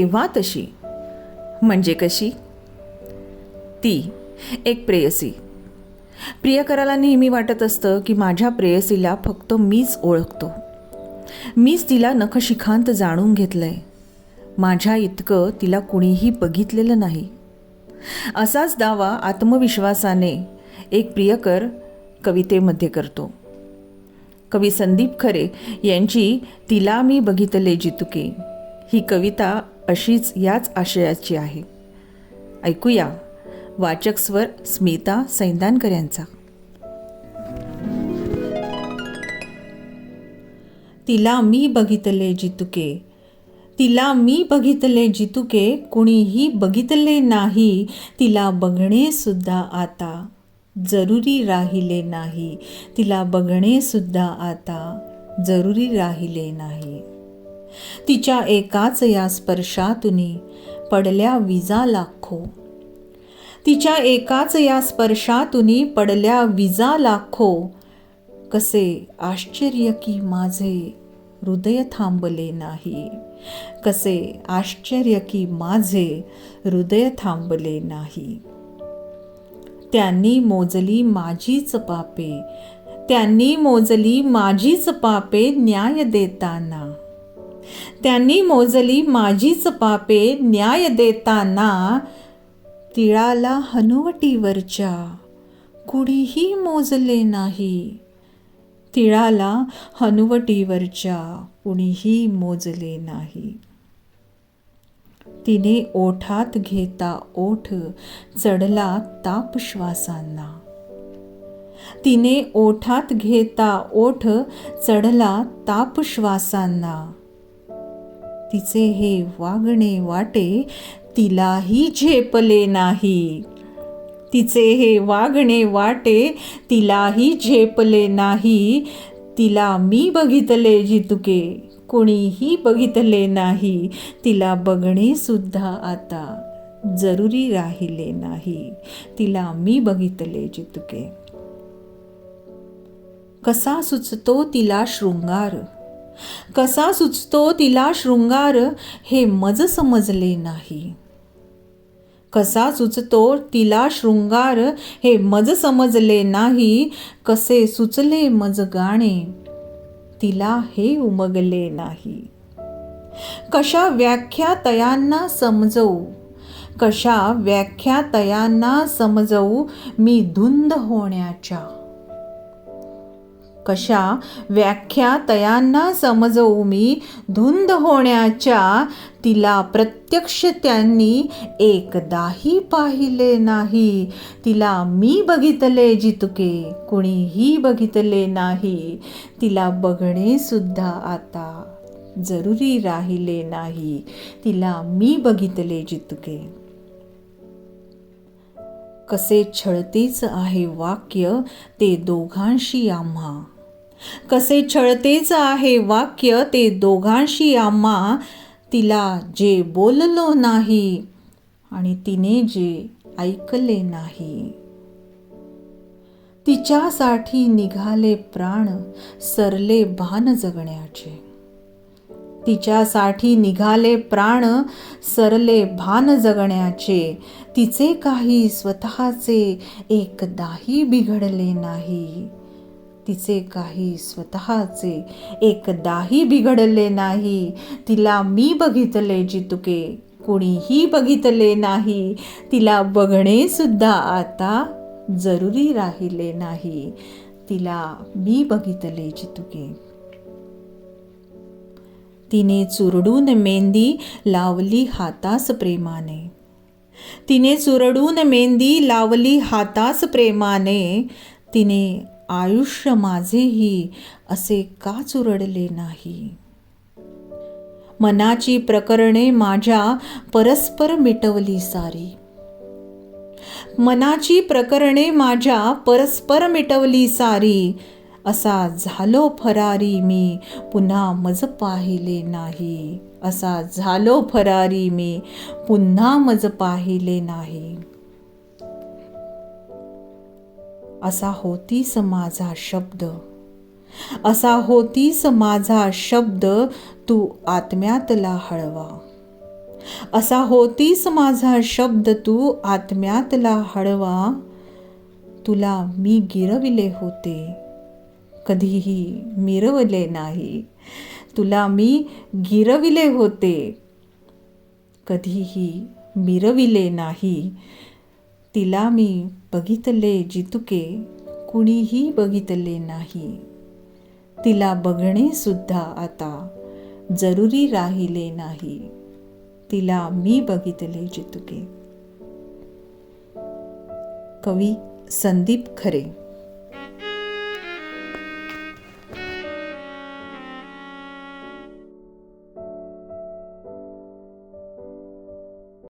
तेव्हा तशी. म्हणजे कशी? ती एक प्रेयसी. प्रियकराला नेहमी वाटत असतं की माझ्या प्रेयसीला फक्त मीच ओळखतो. मीच तिला नखशिखांत जाणून घेतलंय. माझ्या इतकं तिला कुणीही बघितलेलं नाही. असाच दावा आत्मविश्वासाने एक प्रियकर कवितेमध्ये करतो. कवी संदीप खरे यांची तिला मी बघितले जितुके ही कविता अशीच याच आशयाची आहे. ऐकूया. वाचक स्वर स्मिता सैंदानकर यांचा. तिला मी बघितले जितुके. तिला मी बघितले जितुके कुणीही बघितले नाही. तिला बघणे सुद्धा आता जरुरी राहिले नाही. तिला बघणे सुद्धा आता जरुरी राहिले नाही. तिच्या एकाच या स्पर्शातुनी पडल्या विजा लाखो. तिच्या एकाच या स्पर्शातुनी पडल्या विजा लाखो. कसे आश्चर्य की माझे हृदय थांबले नाही. कसे आश्चर्य की माझे हृदय थांबले नाही. त्यांनी मोजली माझीच पापे. त्यांनी मोजली माझीच पापे न्याय देताना. त्यांनी मोजली माझीच पापे न्याय देताना तिळाला हनुवटीवरच्या. कुणीही मोजले नाही. तिळाला हनुवटीवरच्या. कुणीही मोजले नाही. तिने ओठात घेता ओठ चढला ताप श्वासांना. तिने ओठात घेता ओठ चढला ताप श्वासांना. तिचे हे वागणे वाटे तिलाही झेपले नाही. तिचे हे वागणे वाटे तिलाही झेपले नाही. तिला मी बघितले जितुके कोणीही बघितले नाही. तिला बघणेसुद्धा आता जरुरी राहिले नाही. तिला मी बघितले जितुके. कसा सुचतो तिला शृंगार? कसा सुचतो तिला शृंगार हे मज समजले नाही. कसा सुचतो तिला शृंगार हे मज समजले नाही कसे सुचले मज गाणे तिला हे उमगले नाही. कशा व्याख्या तयांना समजवू कशा व्याख्या तयांना समजवू मी धुंद होण्याच्या कशा व्याख्या तयांना समजवू मी? धुंद होण्याच्या तिला प्रत्यक्ष त्यांनी एकदाही पाहिले नाही. तिला मी बघितले जितके कुणीही बघितले नाही. तिला बघणे सुद्धा आता जरुरी राहिले नाही. तिला मी बघितले जितके. कसे छळतेच आहे वाक्य ते दोघांशी आम्हा. कसे छळतेच आहे वाक्य ते दोघांशी आम्हा तिला जे बोललो नाही आणि तिने जे ऐकले नाही. तिच्यासाठी निघाले प्राण सरले भान जगण्याचे. तिच्यासाठी निघाले प्राण सरले भान जगण्याचे. तिचे काही स्वतःचे एकदाही बिघडले नाही. तिचे काही स्वतःचे एकदाही बिघडले नाही. तिला मी बघितले जितुके कोणीही बघितले नाही. तिला बघणे सुद्धा आता जरुरी राहिले नाही. तिला मी बघितले जितुके. तिने चुरडून मेंदी लावली हातास प्रेमाने. तिने चुरडून मेंदी लावली हातास प्रेमाने. तिने आयुष्य माझेही असे का चुरडले नाही? मनाची प्रकरणे माझ्या परस्पर मिटवली सारी. मनाची प्रकरणे माझ्या परस्पर मिटवली सारी. असा झालो फरारी मी पुन्हा मज पाहिले नाही. असा झालो फरारी मी पुन्हा मज पाहिले नाही. असा होतीस माझा शब्द. असा होतीस माझा शब्द तू आत्म्यातला हळवा. असा होतीस माझा शब्द तू आत्म्यातला हळवा. तुला मी गिरविले होते कधीही मिरवले नाही. तुला मी गिरविले होते कधीही मिरविले नाही. तिला मी बघितले जितुके कुणीही बघितले नाही. तिला बघणे सुद्धा आता जरुरी राहिले नाही. तिला मी बघितले जितुके. कवी संदीप खरे